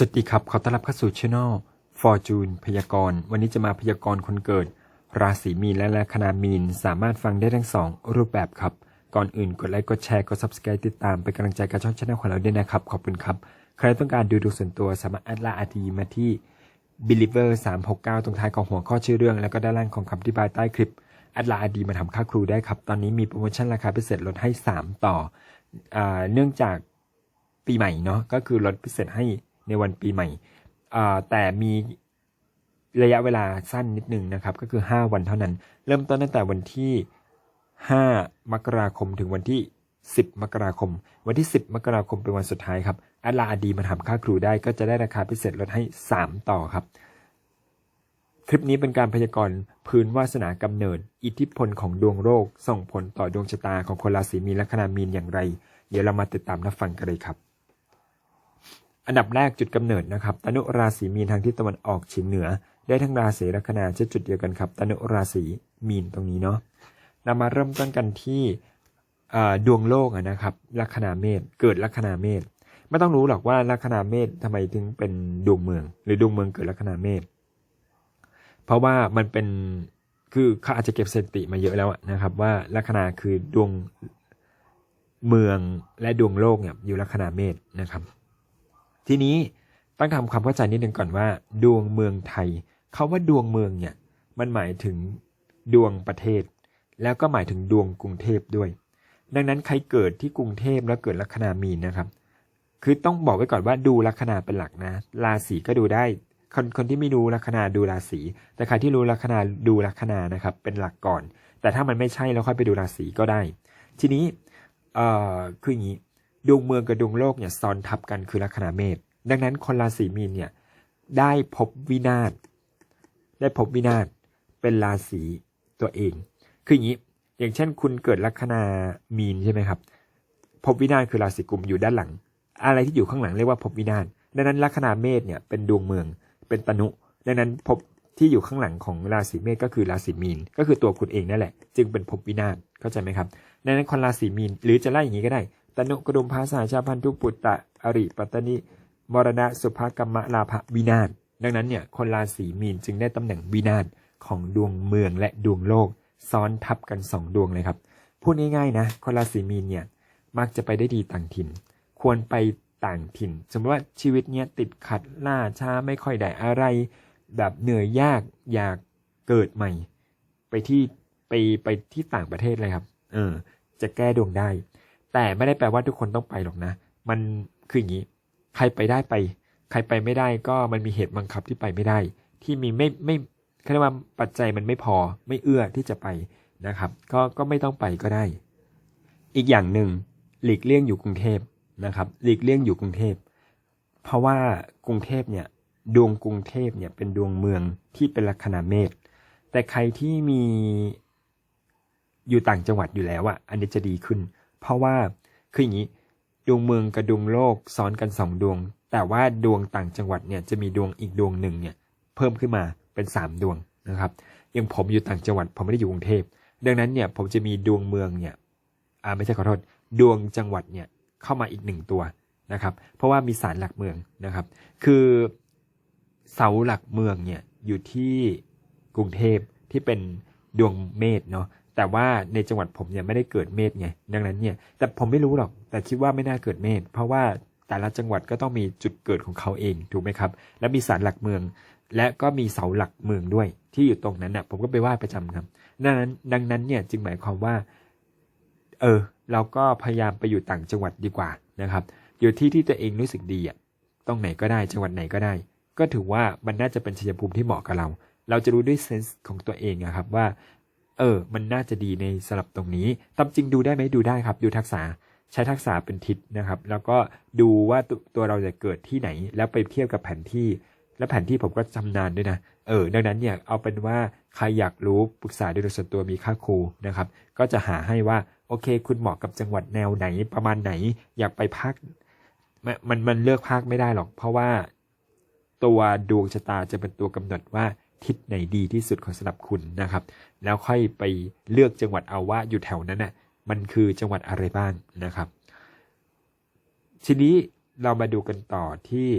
สวัสดีครับ ขอต้อนรับเข้าสู่ช่อง Fortune พยากรณ์ วันนี้จะมาพยากรณ์คนเกิด ราศีมีนและลัคนามีน สามารถฟังได้ทั้งสองรูปแบบครับ ก่อนอื่นกดไลค์ กดแชร์ กด Subscribe ติดตามเป็นกำลังใจกับช่องช anel ของเราด้วยนะครับ ขอบคุณครับ ใครต้องการดูดูส่วนตัวสามารถแอดไลน์อาทีมาที่ believer 369 ตรงท้ายของหัวข้อชื่อเรื่อง แล้วก็ด้านล่างของคำอธิบายใต้คลิปแอดไลน์อาดีมาทำค่าครูได้ครับ ตอนนี้มีโปรโมชั่นราคาพิเศษลดให้ 3 ต่ออเนื่องจากปีใหม่เนาะ ก็คือลดพิเศษให้ ในวันปีใหม่ แต่มีระยะเวลาสั้นนิดนึงนะครับ ก็คือ 5 วันเท่านั้น เริ่มต้นตั้งแต่วันที่ 5 มกราคมถึงวันที่ 10 มกราคม วันที่ 10 มกราคมเป็นวันสุดท้ายครับแอดลาอดีมาทำค่าครูได้ก็จะได้ราคาพิเศษลดให้ 3 ต่อครับ คลิปนี้เป็นการพยากรณ์พื้นวาสนากำเนิด อิทธิพลของดวงโรค ส่งผลต่อดวงชะตาของคนราศีมีนและคนามีนอย่างไร เดี๋ยวเรามาติดตามรับฟังกันเลยครับ อันดับแรกจุดกำเนิดนะครับตนุราศีมีนทางทิศตะวันออกเฉียงเหนือ ได้ทั้งราศีลัคนาเช่นจุดเดียวกันครับตนุราศีมีนตรงนี้เนาะเรามาเริ่มต้นกันที่ดวงโลกนะครับลัคนาเมษเกิดลัคนาเมษไม่ต้องรู้หรอกว่าลัคนาเมษทำไมถึงเป็นดวงเมือง หรือดวงเมืองเกิดลัคนาเมษเพราะว่ามันเป็นคือเขาอาจจะเก็บสถิติมาเยอะแล้วนะครับ ว่าลัคนาคือดวงเมืองและดวงโลกเนี่ยอยู่ลัคนาเมษนะครับ ทีนี้ต้องทำความเข้าใจนิดนึงก่อนว่า ดวงเมืองไทยเขาว่าดวงเมืองเนี่ย มันหมายถึงดวงประเทศ แล้วก็หมายถึงดวงกรุงเทพด้วย ดังนั้นใครเกิดที่กรุงเทพแล้วเกิดลัคนามีนนะครับ คือต้องบอกไว้ก่อนว่าดูลัคนาเป็นหลักนะ ราศีก็ดูได้ คนคนที่ไม่รู้ลัคนาดูราศี แต่ใครที่รู้ลัคนาดูลัคนานะครับ เป็นหลักก่อน แต่ถ้ามันไม่ใช่แล้วค่อยไปดูราศีก็ได้ ทีนี้ เอ่อ คืออย่างนี้ ดวงเมืองกับดวงโลกเนี่ยซ้อนทับกันคือลัคนาเมษดังนั้นคนราศีมีนเนี่ยได้พบวินาศได้พบวินาศเป็นราศีตัวเอง คืออย่างนี้อย่างเช่น คุณเกิดลัคนามีนใช่ไหมครับพบวินาศคือราศีกุมอยู่ด้านหลัง อะไรที่อยู่ข้างหลังเรียกว่าพบวินาศดังนั้นลัคนาเมษเนี่ยเป็นดวงเมืองเป็นตนุดังนั้นพบที่อยู่ข้างหลังของราศีเมษก็คือราศีมีน ก็คือตัวคุณเองนั่นแหละ จึงเป็นพบวินาศเข้าใจไหมครับดังนั้นคนราศีมีนหรือจะไล่อย่างนี้ก็ได้ ตนุกระดุมภาษาชาพันธุปุตตะอริปัตตนิมรณะสุภกรรมลาภวินาศดังนั้นเนี่ยคนราศีมีนจึงได้ตำแหน่งวินาศของดวงเมืองและดวงโลก ซ้อนทับกันสองดวงเลยครับพูดง่ายๆนะคนราศีมีนเนี่ยมักจะไปได้ดีต่างถิ่น ควรไปต่างถิ่น สมมติว่าชีวิตเนี้ยติดขัดล่าช้าไม่ค่อยได้อะไร แบบเหนื่อยยากอยากเกิดใหม่ ไปที่ไปไปที่ต่างประเทศเลยครับ เออ จะแก้ดวงได้ แต่ไม่ได้แปลว่าทุกคนต้องไปหรอกนะ มันคืออย่างนี้ ใครไปได้ไป ใครไปไม่ได้ก็มันมีเหตุบังคับที่ไปไม่ได้ ที่มีไม่ไม่เรียกว่าปัจจัยมันไม่พอไม่เอื้อที่จะไปนะครับ ก็ก็ไม่ต้องไปก็ได้ อีกอย่างหนึ่งหลีกเลี่ยงอยู่กรุงเทพนะครับ หลีกเลี่ยงอยู่กรุงเทพ เพราะว่ากรุงเทพเนี่ยดวงกรุงเทพเนี่ยเป็นดวงเมืองที่เป็นลัคนาเมษแต่ใครที่มีอยู่ต่างจังหวัดอยู่แล้วอะอันนี้จะดีขึ้น เพราะว่าคืออย่างนี้ดวงเมืองกับดวงโลกซ้อนกันสองดวง แต่ว่าดวงต่างจังหวัดเนี่ยจะมีดวงอีกดวงหนึ่งเนี่ยเพิ่มขึ้นมาเป็นสามดวงนะครับอย่างผมอยู่ต่างจังหวัดผมไม่ได้อยู่กรุงเทพดังนั้นเนี่ยผมจะมีดวงเมืองเนี่ยอ่าไม่ใช่ขอโทษดวงจังหวัดเนี่ยเข้ามาอีกหนึ่งตัวนะครับ เพราะว่ามีสารหลักเมืองนะครับ คือเสาหลักเมืองเนี่ยอยู่ที่กรุงเทพที่เป็นดวงเมษเนาะ แต่ว่าในจังหวัดผมเนี่ยไม่ได้เกิดเมษไงดังนั้นเนี่ยแต่ผมไม่รู้หรอก แต่คิดว่าไม่น่าเกิดเมษเพราะว่าแต่ละจังหวัดก็ต้องมีจุดเกิดของเขาเองถูกไหมครับ และมีศาลหลักเมือง และก็มีเสาหลักเมืองด้วย ที่อยู่ตรงนั้นน่ะ ผมก็ไปไหว้ประจำครับดังนั้นดังนั้นเนี่ยจึงหมายความว่า เออ เราก็พยายามไปอยู่ต่างจังหวัดดีกว่านะครับ อยู่ที่ที่ตัวเองรู้สึกดีอะตรงไหนก็ได้จังหวัดไหนก็ได้ ก็ถือว่ามันน่าจะเป็นชัยภูมิที่เหมาะกับเรา เราจะรู้ด้วยเซนส์ของตัวเองอะครับว่า เออ มันน่าจะดีในสลับตรงนี้ตามจริงดูได้ไหมดูได้ครับ ดูทักษะใช้ทักษะเป็นทิศนะครับ แล้วก็ดูว่าตัวตัวเราจะเกิดที่ไหน แล้วไปเทียบกับแผนที่ และแผนที่ผมก็ชำนาญด้วยนะ เออ ดังนั้นเนี่ยเอาเป็นว่าใครอยากรู้ปรึกษาโดยส่วนตัวมีค่าครูนะครับ ก็จะหาให้ว่าโอเค คุณเหมาะกับจังหวัดแนวไหนประมาณไหน อยากไปภาคมันมันมันเลือกภาคไม่ได้หรอก เพราะว่าตัวดวงชะตาจะเป็นตัวกำหนดว่า ทิศไหนดีที่สุดของสำหรับคุณนะครับ แล้วค่อยไปเลือกจังหวัดเอาว่าอยู่แถวนั้นน่ะมันคือจังหวัดอะไรบ้างนะครับ ทีนี้เรามาดูกันต่อที่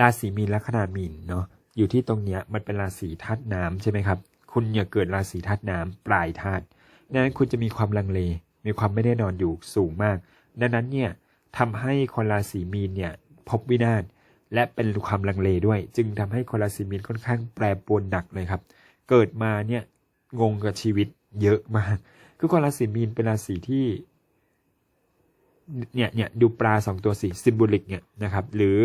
ราศีมีนและขนาดมีนเนาะอยู่ที่ตรงเนี้ยมันเป็นราศีธาตุน้ำใช่ไหมครับ คุณอย่าเกิดราศีธาตุน้ำปลายธาตุดังนั้นคุณจะมีความลังเล มีความไม่แน่นอนอยู่สูงมาก ดังนั้นเนี่ยทำให้คนราศีมีนเนี่ยพบวินาศ และเป็นความลังเลด้วย จึงทำให้คนราศีมีนค่อนข้างแปรปรวนหนักเลยครับ เกิดมาเนี่ยงงกับชีวิตเยอะมาก คือคนราศีมีนเป็นราศีที่เนี่ยเนี่ยดูปลาสองตัวสีซิมโบลิกเนี่ยนะครับหรือ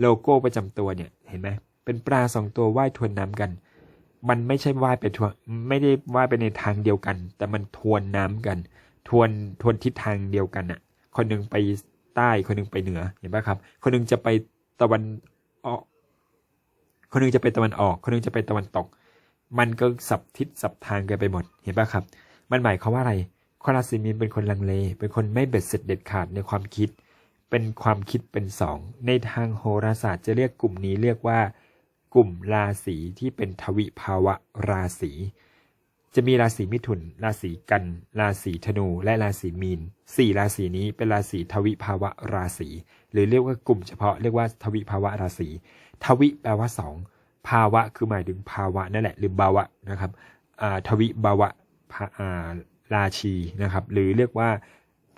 โลโก้ประจำตัวเนี่ยเห็นไหมเป็นปลาสองตัวว่ายทวนน้ำกัน มันไม่ใช่ว่ายไปทวนไม่ได้ว่ายไปในทางเดียวกัน แต่มันทวนน้ำกัน ทวนทวนทิศทางเดียวกันอะคนหนึ่งไปใต้คนหนึ่งไปเหนือเห็นปะครับ คนหนึ่งจะไป ตะวันออก คนหนึ่งจะไปตะวันออก คนหนึ่งจะไปตะวันตก มันก็สับทิศสับทางกันไปหมด เห็นปะครับ มันหมายความว่าอะไรคนราศีมีนเป็นคนลังเล เป็นคนไม่เบ็ดเสร็จเด็ดขาดในความคิด เป็นความคิดเป็นสอง ในทางโหราศาสตร์จะเรียกกลุ่มนี้เรียกว่า กลุ่มราศีที่เป็นทวิภาวะราศีจะมีราศีมิถุน ราศีกัน ราศีธนู และราศีมีนสี่ราศีนี้เป็นราศีทวิภาวะราศี หรือเรียกว่ากลุ่มเฉพาะเรียกว่าทวิภาวะราศีทวิแปลว่าสองภาวะคือหมายถึงภาวะนั่นแหละ หรือภาวะนะครับทวิภาวะาราชีนะครับ หรือเรียกว่า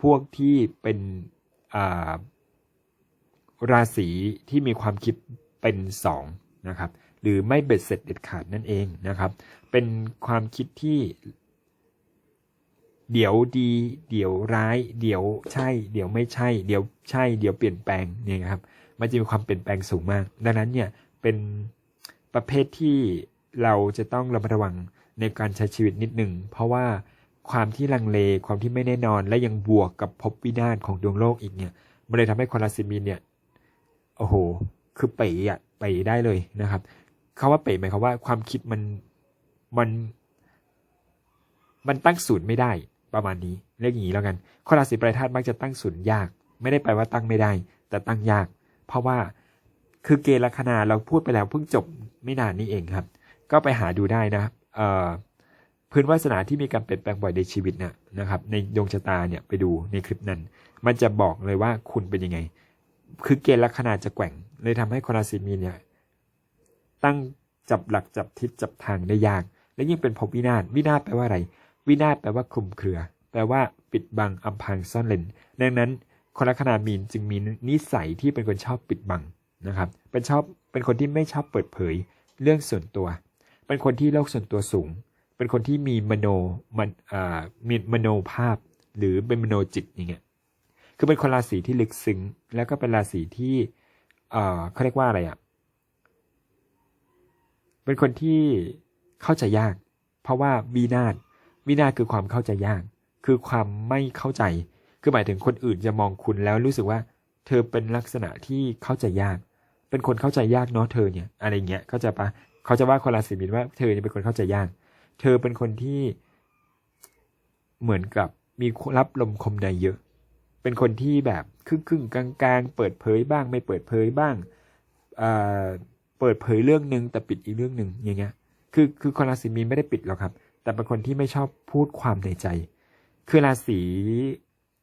พวกที่เป็นราศีที่มีความคิดเป็นสองนะครับ หรือไม่เบ็ดเสร็จเด็ดขาดนั่นเองนะครับ เป็นความคิดที่ เดี๋ยวดี เดี๋ยวร้าย เดี๋ยวใช่ เดี๋ยวไม่ใช่ เดี๋ยวใช่ เดี๋ยวเปลี่ยนแปลงเนี่ยนะครับ มันจะมีความเปลี่ยนแปลงสูงมาก ดังนั้นเนี่ยเป็นประเภทที่เราจะต้องระมัดระวังในการใช้ชีวิตนิดหนึ่ง เพราะว่าความที่ลังเลความที่ไม่แน่นอน และยังบวกกับภพวินาศของดวงโลกอีกเนี่ยมันเลยทำให้คนราศีมีนเนี่ยโอ้โห คือเป๋อะเป๋ได้เลยนะครับคาว่าเป๋หมายความว่าความคิดมันมัน มันตั้งศูนย์ไม่ได้ ประมาณนี้เรียกอย่างนี้แล้วกันคนราศีปลายธาตุมักจะตั้งศูนย์ยาก ไม่ได้แปลว่าตั้งไม่ได้ แต่ตั้งยาก เพราะว่าคือเกณฑ์ลัคนาเราพูดไปแล้วเพิ่งจบไม่นานนี้เองครับ ก็ไปหาดูได้นะพื้นวาสนาที่มีการเปลี่ยนแปลงบ่อยในชีวิตนะนะครับ ในดวงชะตาเนี่ยไปดูในคลิปนั้น มันจะบอกเลยว่าคุณเป็นยังไง คือเกณฑ์ลัคนาจะแกว่ง เลยทำให้คนราศีมีนเนี่ยตั้งจับหลักจับทิศจับทางได้ยาก และยิ่งเป็นภพวินาศวินาศแปลว่าอะไร วินาศแปลว่าคลุมเครือ แปลว่าปิดบังอำพรางซ่อนเร้นดังนั้น คนลัคนามีนจึงมีนิสัยที่เป็นคนชอบปิดบังนะครับ เป็นชอบเป็นคนที่ไม่ชอบเปิดเผยเรื่องส่วนตัว เป็นคนที่โลกส่วนตัวสูง เป็นคนที่มีมโนมันอ่ามีมโนภาพ หรือเป็นมโนจิตอย่างเงี้ยคือเป็นคนราศีที่ลึกซึ้งแล้วก็เป็นราศีที่เอ่อเขาเรียกว่าอะไรอะเป็นคนที่เข้าใจยาก เพราะว่าวินาศ วินาคือความเข้าใจยาก คือความไม่เข้าใจ คือหมายถึงคนอื่นจะมองคุณแล้วรู้สึกว่า เธอเป็นลักษณะที่เข้าใจยาก เป็นคนเข้าใจยากเนาะเธอเนี่ยอะไรเงี้ยเข้าใจปะเขาจะว่าคนราศีมีนว่าเธอเนี่ยเป็นคนเข้าใจยาก เธอเป็นคนที่เหมือนกับมีรับลมคมในเยอะ เป็นคนที่แบบครึ่งครึ่งๆกลางเปิดเผยบ้าง ไม่เปิดเผยบ้างเอ่อเปิดเผยเรื่องหนึ่งแต่ปิดอีกเรื่องหนึ่งอย่างเงี้ย คือคือคนราศีมีนไม่ได้ปิดหรอกครับ แต่เป็นคนที่ไม่ชอบพูดความในใจ คือราศี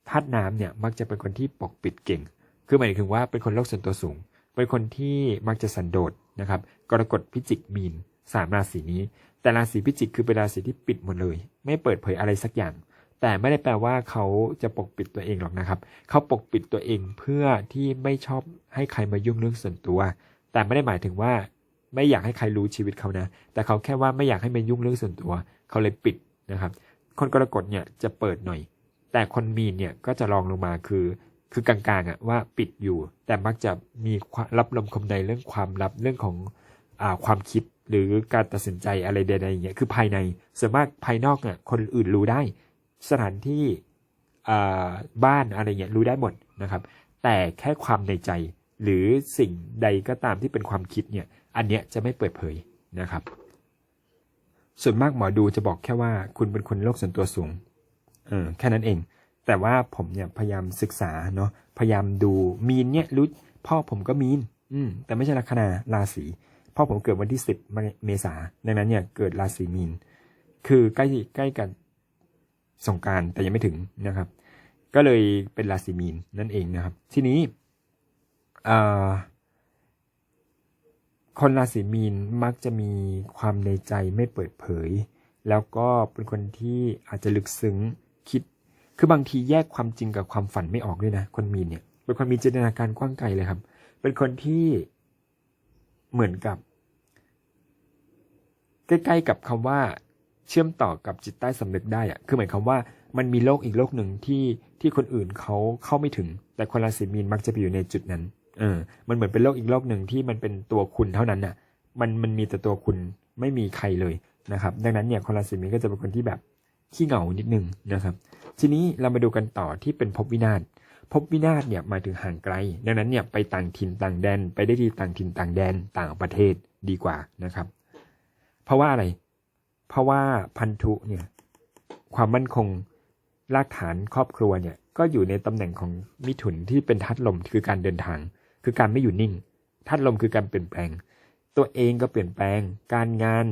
ธาตุน้ำเนี่ยมักจะเป็นคนที่ปกปิดเก่ง คือหมายถึงว่าเป็นคนโลกส่วนตัวสูง เป็นคนที่มักจะสันโดษนะครับ กรกฎพิจิกมีนสามราศีนี้ แต่ราศีพิจิกคือเป็นราศีที่ปิดหมดเลย ไม่เปิดเผยอะไรสักอย่าง แต่ไม่ได้แปลว่าเขาจะปกปิดตัวเองหรอกนะครับ เขาปกปิดตัวเองเพื่อที่ไม่ชอบให้ใครมายุ่งเรื่องส่วนตัว แต่ไม่ได้หมายถึงว่าไม่อยากให้ใครรู้ชีวิตเขานะ แต่เขาแค่ว่าไม่อยากให้มายุ่งเรื่องส่วนตัว เขาเลยปิดนะครับ คนกรกฎเนี่ยจะเปิดหน่อย แต่คนมีนเนี่ยก็จะลองลงมาคือ คือกลางๆอะว่าปิดอยู่ แต่มักจะมีรับลมคมในเรื่องความลับเรื่องของอาความคิดหรือการตัดสินใจอะไรใดๆอย่างเงี้ยคือภายในส่วนมากภายนอกเนี่ยคนอื่นรู้ได้ สถานที่อ่าบ้านอะไรเงี้ยรู้ได้หมดนะครับ แต่แค่ความในใจหรือสิ่งใดก็ตามที่เป็นความคิดเนี่ยอันเนี้ยจะไม่เปิดเผยนะครับ ส่วนมากหมอดูจะบอกแค่ว่าคุณเป็นคนโลกส่วนตัวสูงเออแค่นั้นเอง แต่ว่าผมเนี่ยพยายามศึกษาเนาะพยายามดูมีนเนี่ยรู้พ่อผมก็มีน อืม แต่ไม่ใช่ลัคนาราศีพ่อผมเกิดวันที่สิบเมษาดังนั้นเนี่ยเกิดราศีมีน คือใกล้ใกล้กันสงการแต่ยังไม่ถึงนะครับ ก็เลยเป็นราศีมีนนั่นเองนะครับ ทีนี้อ่อ คนราศีมีนมักจะมีความในใจไม่เปิดเผย แล้วก็เป็นคนที่อาจจะลึกซึ้งคิด คือบางทีแยกความจริงกับความฝันไม่ออกด้วยนะ คนมีนเนี่ย เป็นคนมีจินตนาการกว้างไกลเลยครับ เป็นคนที่เหมือนกับ ใกล้ๆกับคำว่าเชื่อมต่อกับจิตใต้สำนึกได้อะคือหมายความว่ามันมีโลกอีกโลกหนึ่งที่ที่คนอื่นเขาเข้าไม่ถึง แต่คนราศีมีนมักจะไปอยู่ในจุดนั้น เออ มันเหมือนเป็นโลกอีกโลกหนึ่งที่มันเป็นตัวคุณเท่านั้นน่ะ มันมันมีแต่ตัวคุณไม่มีใครเลยนะครับ ดังนั้นเนี่ยคนราศีมีนก็จะเป็นคนที่แบบขี้เหงานิดนึงนะครับ ทีนี้เรามาดูกันต่อที่เป็นภพวินาศภพวินาศเนี่ยมาถึงห่างไกล ดังนั้นเนี่ยไปต่างถิ่นต่างแดน ไปได้ที่ต่างถิ่นต่างแดนต่างประเทศดีกว่านะครับ เพราะว่าอะไร เพราะว่าพันธุเนี่ยความมั่นคงรากฐานครอบครัวเนี่ยก็อยู่ในตำแหน่งของมิถุนที่เป็นทัดลมคือการเดินทาง คือการไม่อยู่นิ่งทัดลมคือการเปลี่ยนแปลง ตัวเองก็เปลี่ยนแปลง การงาน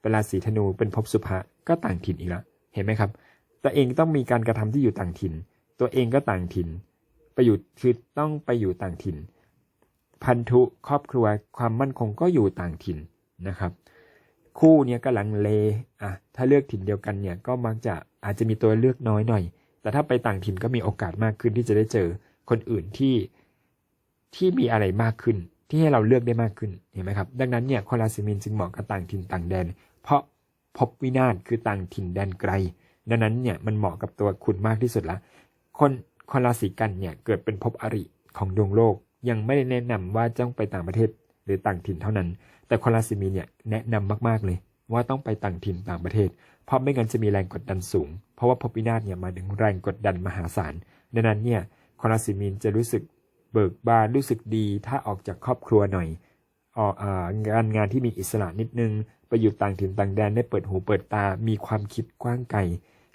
เป็นราศีธนูเป็นภพสุภะก็ต่างถิ่นอีกแล้วเห็นไหมครับ ตัวเองต้องมีการกระทำที่อยู่ต่างถิ่น ตัวเองก็ต่างถิ่น ไปอยู่คือต้องไปอยู่ต่างถิ่น พันธุครอบครัวความมั่นคงก็อยู่ต่างถิ่นนะครับ คู่เนี้ยก็ลังเลอะถ้าเลือกถิ่นเดียวกันเนี่ยก็มักจะอาจจะมีตัวเลือกน้อยหน่อย แต่ถ้าไปต่างถิ่นก็มีโอกาสมากขึ้นที่จะได้เจอคนอื่นที่ ที่มีอะไรมากขึ้น ที่ให้เราเลือกได้มากขึ้นเห็นไหมครับ ดังนั้นเนี่ยคนราศีมีนจึงเหมาะกับต่างถิ่นต่างแดน เพราะพบวินาศคือต่างถิ่นแดนไกล ดังนั้นเนี่ยมันเหมาะกับตัวคุณมากที่สุดละคนคนราศีกันเนี่ยเกิดเป็นภพอริของดวงโลก ยังไม่ได้แนะนำว่าต้องไปต่างประเทศหรือต่างถิ่นเท่านั้น แต่คนราศีมีนเนี่ยแนะนำมากๆเลยว่าต้องไปต่างถิ่นต่างประเทศ เพราะไม่งั้นจะมีแรงกดดันสูง เพราะว่าภพวินาศเนี่ยมาถึงแรงกดดันมหาศาลดังนั้นเนี่ยคนราศีมีนจะรู้สึก เบิกบานรู้สึกดีถ้าออกจากครอบครัวหน่อยออกอ่างานงานที่มีอิสระนิดนึง ไปอยู่ต่างถิ่นต่างแดนได้เปิดหูเปิดตา มีความคิดกว้างไกล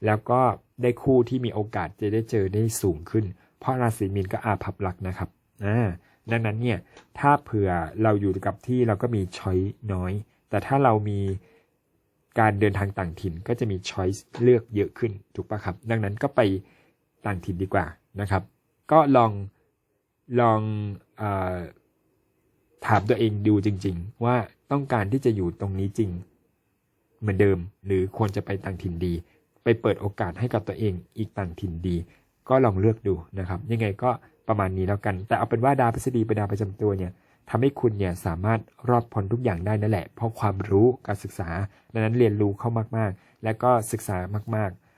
แล้วก็ได้คู่ที่มีโอกาสจะได้เจอได้สูงขึ้น เพราะราศีมีนก็อาภัพรักนะครับอ่าดังนั้นเนี่ยถ้าเผื่อเราอยู่กับที่เราก็มีช้อยน้อย แต่ถ้าเรามีการเดินทางต่างถิ่นก็จะมีช้อยเลือกเยอะขึ้นถูกปะครับ ดังนั้นก็ไปต่างถิ่นดีกว่านะครับ ก็ลอง ลองอถามตัวเองดูจริง ๆ ว่าต้องการที่จะอยู่ตรงนี้จริง เหมือนเดิม หรือควรจะไปต่างถิ่นดี ไปเปิดโอกาสให้กับตัวเองอีกต่างถิ่นดี ก็ลองเลือกดูนะครับ ยังไงก็ประมาณนี้แล้วกัน แต่เอาเป็นว่าดาวพฤษฎีเป็นดาวประจำตัวเนี่ยทำให้คุณเนี่ยสามารถรอดพ้นทุกอย่างได้นั่นแหละ เพราะความรู้การศึกษาดังนั้นเรียนรู้เข้ามากๆ และก็ศึกษามากๆ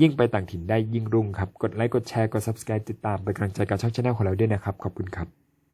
ยิ่งไปต่างถิ่นได้ยิ่งรุ่งครับ กดไลค์กดแชร์กด subscribe ติดตามเป็นกำลังใจกับช่องชาแนลของเราด้วยนะครับ ขอบคุณครับ